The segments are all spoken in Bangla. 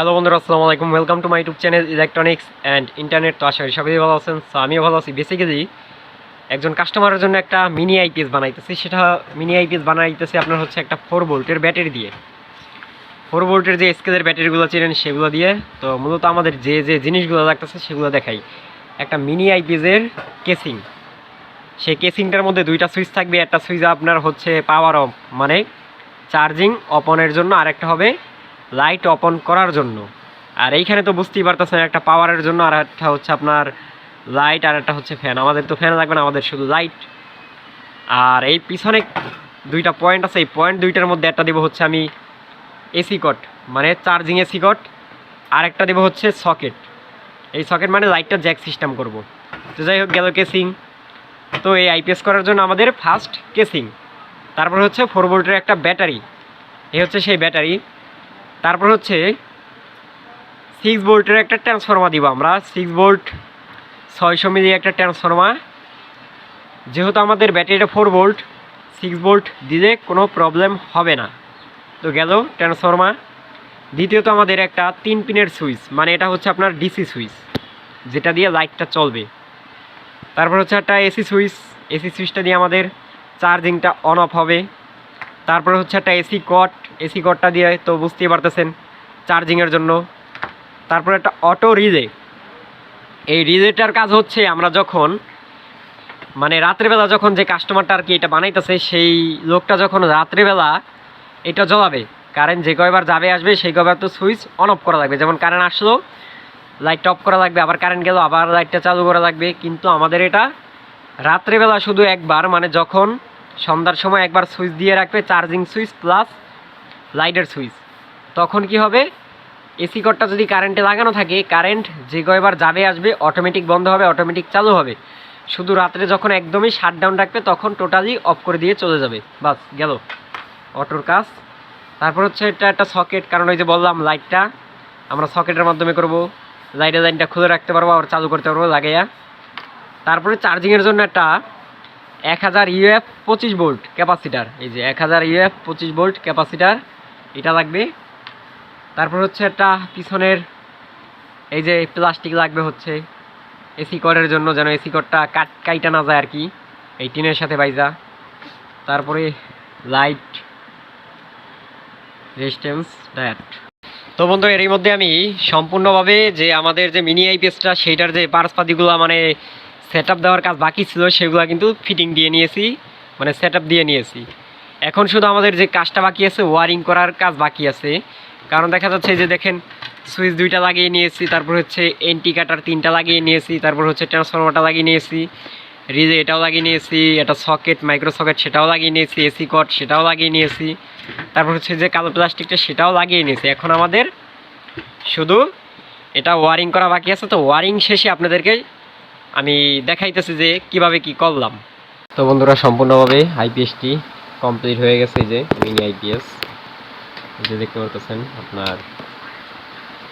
হ্যালো বন্ধুরা, আসসালামু আলাইকুম। Welcome to my YouTube channel electronics and internet তো আশা করি সবাই ভালো আছেন। তো আমিও ভালো আছি। বেসিক্যালি একজন কাস্টমারের জন্য একটা মিনি আইপিএস বানাইতেছি। সেটা মিনি আইপিএস বানাইতেছি আপনার হচ্ছে একটা ফোর ভোল্টের ব্যাটারি দিয়ে। ফোর ভোল্টের যে স্কেলের ব্যাটারিগুলো চিনেন সেগুলো দিয়ে। তো মূলত আমাদের যে যে জিনিসগুলো লাগতেছে, সেগুলো দেখাই। একটা মিনি আইপিএসের কেসিং সেই কেসিংটার মধ্যে দুইটা সুইচ থাকবে। একটা সুইচ আপনার হচ্ছে পাওয়ার অফ মানে চার্জিং অপনের জন্য। আর একটা হবে লাইট অপন করার জন্য। আর এইখানে তো বুঝতেই পারতেছেন, একটা পাওয়ারের জন্য আর একটা হচ্ছে আপনার লাইট আর একটা হচ্ছে ফ্যান। আমাদের তো ফ্যান লাগবে না, আমাদের শুধু লাইট। আর এই পিছনে দুইটা পয়েন্ট আছে, এই পয়েন্ট দুইটার মধ্যে একটা দেবো হচ্ছে আমি এসি কট মানে চার্জিং এসি কট। আর একটা দেবো হচ্ছে সকেট। এই সকেট মানে লাইটটা জ্যাক সিস্টেম করব। তো যাই হোক, গেল কেসিং। তো এই আইপিএস করার জন্য আমাদের ফার্স্ট কেসিং। তারপর হচ্ছে ফোর ভোল্টের একটা ব্যাটারি। এই হচ্ছে সেই ব্যাটারি। তারপর হচ্ছে সিক্স ভোল্টের একটা ট্রান্সফর্মার দিব আমরা। সিক্স ভোল্ট ছয়শো মিলি একটা ট্রান্সফর্মার যেহেতু আমাদের ব্যাটারিটা ফোর ভোল্ট সিক্স ভোল্ট দিলে কোনো প্রবলেম হবে না। তো গেল ট্রান্সফর্মার দ্বিতীয়ত আমাদের একটা তিন পিনের সুইচ মানে এটা হচ্ছে আপনার ডিসি সুইচ, যেটা দিয়ে লাইটটা চলবে। তারপর হচ্ছে একটা এসি সুইচ, এসি সুইচটা দিয়ে আমাদের চার্জিংটা অন অফ হবে। তারপরে হচ্ছে একটা এসি কট এসি কটটা দিয়ে তো বুঝতেই পারতেছেন চার্জিংয়ের জন্য। তারপরে একটা অটো রিলে এই রিলেটার কাজ হচ্ছে আমরা যখন মানে রাত্রেবেলা যখন যে কাস্টমারটা আর কি এটা বানাইতেছে, সেই লোকটা যখন রাত্রেবেলা এটা জ্বলাবে কারেন্ট যে কয়বার যাবে, আসবে, সেই কয়বার তো সুইচ অন অফ করা লাগবে। যেমন কারেন্ট আসলো লাইটটা অফ করা লাগবে, আবার কারেন্ট গেল, আবার লাইটটা চালু করা লাগবে। কিন্তু আমাদের এটা রাত্রেবেলা শুধু একবার মানে যখন সন্ধ্যার সময় একবার সুইচ দিয়ে রাখবে চার্জিং সুইচ প্লাস লাইটের সুইচ। তখন কি হবে? এসি কটটা যদি কারেন্টে লাগানো থাকে, কারেন্ট যে কয়বার যাবে, আসবে অটোমেটিক বন্ধ হবে অটোমেটিক চালু হবে। শুধু রাত্রে যখন একদমই শাটডাউন রাখবে, তখন টোটালি অফ করে দিয়ে চলে যাবে। বাস, গেল। অটোর কাজ। তারপর হচ্ছে এটা একটা সকেট কারণ ওই যে বললাম লাইটটা আমরা সকেটের মাধ্যমে করব। লাইটের লাইনটা খুলে রাখতে পারব আর চালু করতে পারব, লাগাইয়া। তারপরে চার্জিংয়ের জন্য একটা এক হাজার ইউএফ পঁচিশ ভোল্ট ক্যাপাসিটার এই যে এক হাজার ইউএফ পঁচিশ ভোল্ট ক্যাপাসিটার এটা লাগবে। তারপর হচ্ছে একটা পিছনের এই যে প্লাস্টিক লাগবে হচ্ছে। এসি করের জন্য যেন এসি করটা কাট কাইটা না যায় আর কি এই টিনের সাথে বাইজা। তারপরে লাইট, রেজিস্ট্যান্স ডায়াট তো বন্ধু, এরই মধ্যে আমি সম্পূর্ণভাবে যে আমাদের যে মিনি আইপিএসটা, সেইটার যে পার্সপাতিগুলো মানে সেট দেওয়ার কাজ বাকি ছিল, সেগুলো কিন্তু ফিটিং দিয়ে নিয়েছি। মানে সেট দিয়ে নিয়েছি। এখন শুধু আমাদের যে কাজটা বাকি আছে ওয়ারিং করার কাজ বাকি আছে। কারণ দেখা যাচ্ছে যে দেখেন সুইচ দুইটা লাগিয়ে নিয়েছি, তারপর হচ্ছে এন্টি কাটার তিনটা লাগিয়ে নিয়েছি, তারপর হচ্ছে ট্রান্সফর্মারটা লাগিয়ে নিয়েছি, রিজে এটাও লাগিয়ে নিয়েছি, একটা সকেট মাইক্রো সকেট সেটাও লাগিয়ে নিয়েছি এসি কট সেটাও লাগিয়ে নিয়েছি, তারপর হচ্ছে যে কালো প্লাস্টিকটা সেটাও লাগিয়ে নিয়েছি। এখন আমাদের শুধু এটা ওয়ারিং করা বাকি আছে, তো ওয়ারিং শেষে আপনাদেরকে আমি দেখাইতেছি যে কীভাবে কি করলাম। তো বন্ধুরা, সম্পূর্ণভাবে আইপিএসটি কমপ্লিট হয়ে গেছে যে মিনি আইপিএস যে দেখতে পারতেছেন আপনার,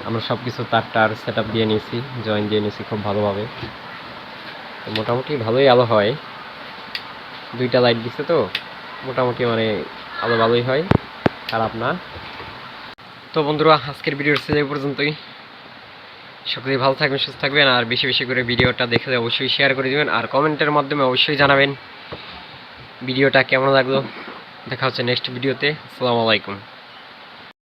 আমরা সব কিছু তার টার সেট দিয়ে নিয়েছি জয়েন দিয়ে নিয়েছি খুব ভালোভাবে। তো মোটামুটি ভালোই আলো হয়। দুইটা লাইট দিছে তো, মোটামুটি মানে আলো ভালোই হয়, খারাপ না। তো বন্ধুরা, আজকের ভিডিও হচ্ছে পর্যন্তই। সকলেই ভালো থাকবেন, সুস্থ থাকবেন, আর বেশি বেশি করে ভিডিওটা দেখলে অবশ্যই শেয়ার করে দিবেন, আর কমেন্টের মাধ্যমে অবশ্যই জানাবেন। ভিডিওটা কেমন লাগল? দেখা হচ্ছে নেক্সট ভিডিওতে। আসসালামু আলাইকুম।